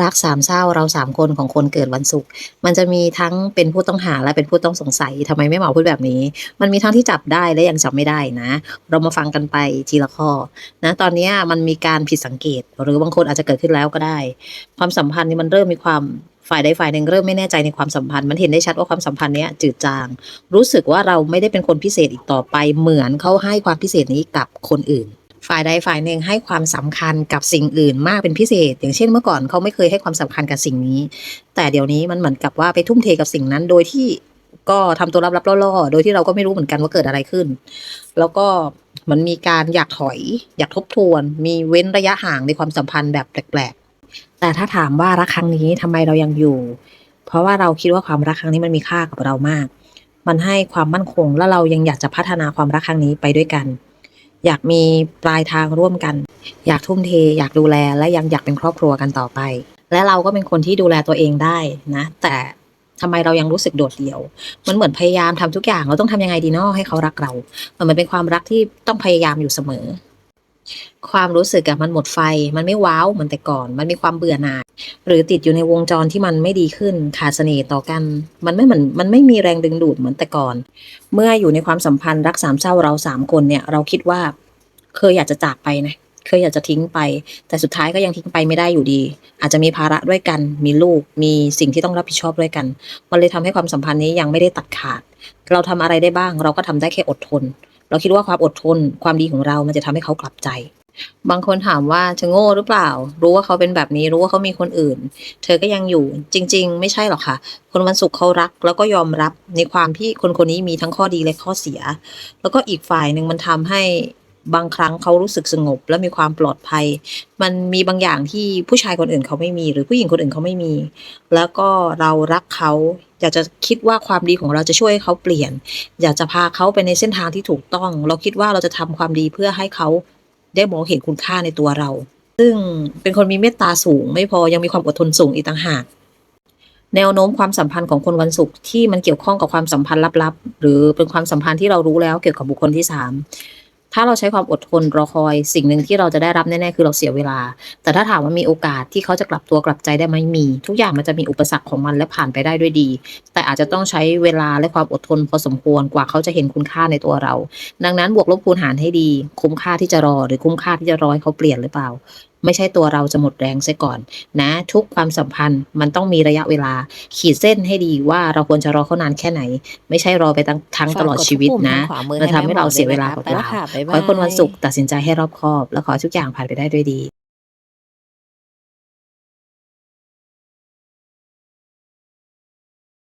รักสามเศร้าเราสามคนของคนเกิดวันศุกร์มันจะมีทั้งเป็นผู้ต้องหาและเป็นผู้ต้องสงสัยทำไมไม่เหมาพูดแบบนี้ มันมีทั้งที่จับได้และยังจับไม่ได้นะ เรามาฟังกันไปทีละข้อนะตอนนี้มันมีการผิดสังเกต หรือบางคนอาจจะเกิดขึ้นแล้วก็ได้ ความสัมพันธ์นี่มันเริ่มมีความฝ่ายใดฝ่ายหนึ่งเริ่มไม่แน่ใจในความสัมพันธ์ มันเห็นได้ชัดว่าความสัมพันธ์นี้จืดจาง รู้สึกว่าเราไม่ได้เป็นคนพิเศษอีกต่อไป เหมือนเขาให้ความพิเศษนี้กับคนอื่น ฝ่ายใดฝ่ายหนึ่งให้ความสำคัญกับสิ่งอื่นมากเป็นพิเศษ อย่างเช่นเมื่อก่อนเขาไม่เคยให้ความสำคัญกับสิ่งนี้ แต่เดี๋ยวนี้มันเหมือนกับว่าไปทุ่มเทกับสิ่งนั้น โดยที่ก็ทำตัวรับๆล่อๆ โดยที่เราก็ไม่รู้เหมือนกันว่าเกิดอะไรขึ้น แล้วก็มันมีการอยากถอย อยากทบทวน มีเว้นระยะห่างในความสัมพันธ์แบบแปลกๆ แต่ถ้าถามว่ารักครั้งนี้ทำไมเรายังอยู่ เพราะว่าเราคิดว่าความรักครั้งนี้มันมีค่ากับเรามาก มันให้ความมั่นคงและเรายังอยากจะพัฒนาความรักครั้งนี้ไปด้วยกัน อยากมีปลายทางร่วมกัน อยากทุ่มเท อยากดูแลและยังอยากเป็นครอบครัวกันต่อไป และเราก็เป็นคนที่ดูแลตัวเองได้นะ แต่ทำไมเรายังรู้สึกโดดเดี่ยว มันเหมือนพยายามทำทุกอย่างเราต้องทำยังไงดีนาะให้เขารักเรา มันเหมือนเป็นความรักที่ต้องพยายามอยู่เสมอ ความรู้สึกอะมันหมดไฟ มันไม่ว้าวเหมือนแต่ก่อน มันมีความเบื่อหน่าย หรือติดอยู่ในวงจรที่มันไม่ดีขึ้น ขาดเสน่ห์ต่อกัน มันไม่เหมือน มันไม่มีแรงดึงดูดเหมือนแต่ก่อน เมื่ออยู่ในความสัมพันธ์รักสามเศร้าเราสามคนเนี่ย เราคิดว่า เคยอยากจะจากไปนะเคยอยากจะทิ้งไป แต่สุดท้ายก็ยังทิ้งไปไม่ได้อยู่ดี อาจจะมีภาระด้วยกัน มีลูก มีสิ่งที่ต้องรับผิดชอบด้วยกัน มันเลยทำให้ความสัมพันธ์นี้ยังไม่ได้ตัดขาด เราทำอะไรได้บ้าง เราก็ทำได้แค่อดทน เราคิดว่าความอดทน ความดีของเรา มันจะทำให้เขากลับใจ บางคนถามว่าเธอโง่หรือเปล่า รู้ว่าเขาเป็นแบบนี้ รู้ว่าเขามีคนอื่น เธอก็ยังอยู่ จริง ๆ ไม่ใช่หรอกค่ะ คนวันศุกร์เขารัก แล้วก็ยอมรับในความที่คนคนนี้มีทั้งข้อดีและข้อเสีย แล้วก็อีกฝ่ายหนึ่งมันทำให้ บางครั้งเขารู้สึกสงบ และมีความปลอดภัย มันมีบางอย่างที่ผู้ชายคนอื่นเขาไม่มี หรือผู้หญิงคนอื่นเขาไม่มี แล้วก็เรารักเขาอยากจะคิดว่าความดีของเราจะช่วยให้เขาเปลี่ยน อยากจะพาเขาไปในเส้นทางที่ถูกต้อง เราคิดว่าเราจะทำความดีเพื่อให้เขาได้มองเห็นคุณค่าในตัวเรา ซึ่งเป็นคนมีเมตตาสูง ไม่พอยังมีความอดทนสูงอีกต่างหากแนวโน้มความสัมพันธ์ของคนวันศุกร์ที่มันเกี่ยวข้องกับความสัมพันธ์ลับๆ หรือเป็นความสัมพันธ์ที่เรารู้แล้วเกี่ยวกับบุคคลที่สาม ถ้าเราใช้ความอดทนรอคอย สิ่งหนึ่งที่เราจะได้รับแน่ๆคือเราเสียเวลา แต่ถ้าถามว่ามีโอกาสที่เขาจะกลับตัวกลับใจได้ไหมมี ทุกอย่างมันจะมีอุปสรรคของมันและผ่านไปได้ด้วยดี แต่อาจจะต้องใช้เวลาและความอดทนพอสมควรกว่าเขาจะเห็นคุณค่าในตัวเรา ดังนั้นบวกลบคูณหารให้ดี คุ้มค่าที่จะรอหรือคุ้มค่าที่จะรอให้เขาเปลี่ยนหรือเปล่า ไม่ใช่ตัวเราจะหมดแรงซะก่อน นะ ทุกความสัมพันธ์มันต้องมีระยะเวลา ขีดเส้นให้ดีว่าเราควรจะรอเขานานแค่ไหน ไม่ใช่รอไปทั้งทั้งตลอดชีวิตนะมันทำให้เราเสียเวลาเปล่าๆขอให้คนวันศุกร์ตัดสินใจให้รอบคอบ และขอให้ทุกอย่างผ่านไปได้ด้วยดี